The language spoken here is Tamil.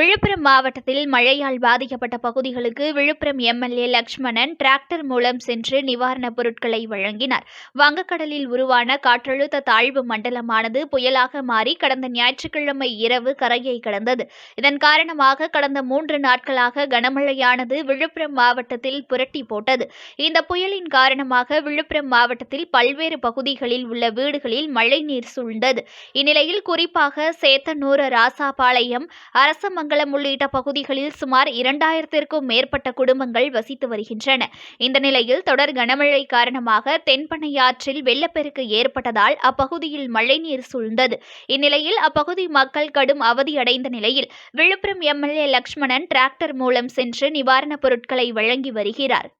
விழுப்புரம் மாவட்டத்தில் மழையால் பாதிக்கப்பட்ட பகுதிகளுக்கு விழுப்புரம் எம்எல்ஏ லட்சுமணன் டிராக்டர் மூலம் சென்று நிவாரணப் பொருட்களை வழங்கினார். வங்கக்கடலில் உருவான காற்றழுத்த தாழ்வு மண்டலமானது புயலாக மாறி கடந்த ஞாயிற்றுக்கிழமை இரவு கரையை கடந்தது. இதன் காரணமாக கடந்த மூன்று நாட்களாக கனமழையானது விழுப்புரம் மாவட்டத்தில் புரட்டி போட்டது. இந்த புயலின் காரணமாக விழுப்புரம் மாவட்டத்தில் பல்வேறு பகுதிகளில் உள்ள வீடுகளில் மழைநீர் சூழ்ந்தது. இந்நிலையில் குறிப்பாக சேத்தனூர் ராசாபாளையம் மங்களம் உள்ளிட்ட பகுதிகளில் சுமார் இரண்டாயிரத்திற்கும் மேற்பட்ட குடும்பங்கள் வசித்து வருகின்றன. இந்த நிலையில் தொடர் கனமழை காரணமாக தென்பண்ணையாற்றில் வெள்ளப்பெருக்கு ஏற்பட்டதால் அப்பகுதியில் மழைநீர் சூழ்ந்தது. இந்நிலையில் அப்பகுதி மக்கள் கடும் அவதியடைந்த நிலையில் விழுப்புரம் எம்எல்ஏ லட்சுமணன் டிராக்டர் மூலம் சென்று நிவாரணப் பொருட்களை வழங்கி வருகிறார்.